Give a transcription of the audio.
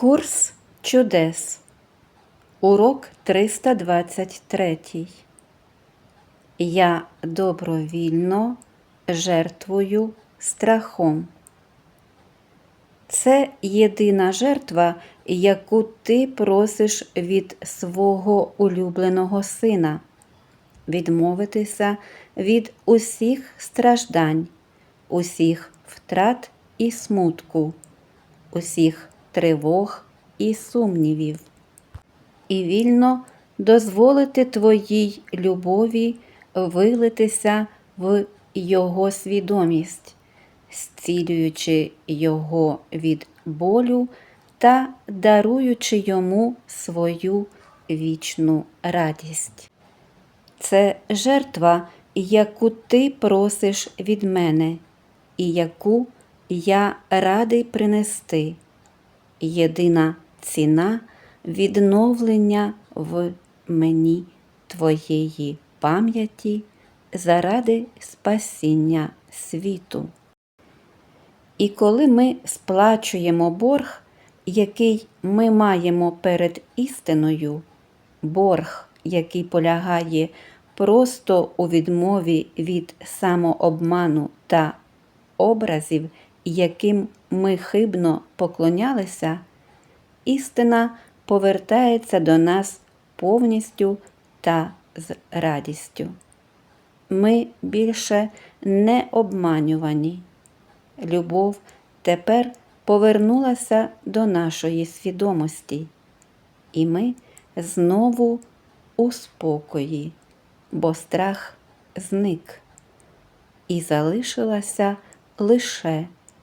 Курс чудес. Урок 323. Я добровільно жертвую страхом. Це єдина жертва, яку ти просиш від свого улюбленого сина відмовитися від усіх страждань, усіх втрат і смутку, усіх тривог і сумнівів, і вільно дозволити твоїй любові вилитися в Його свідомість, зцілюючи Його від болю та даруючи йому свою вічну радість. Це жертва, яку ти просиш від мене, і яку я радий принести. Єдина ціна відновлення в мені твоєї пам'яті заради спасіння світу. І коли ми сплачуємо борг, який ми маємо перед істиною, борг, який полягає просто у відмові від самообману та образів, яким ми хибно поклонялися, істина повертається до нас повністю та з радістю. Ми більше не обманювані. Любов тепер повернулася до нашої свідомості, і ми знову у спокої, бо страх зник, і залишилася лише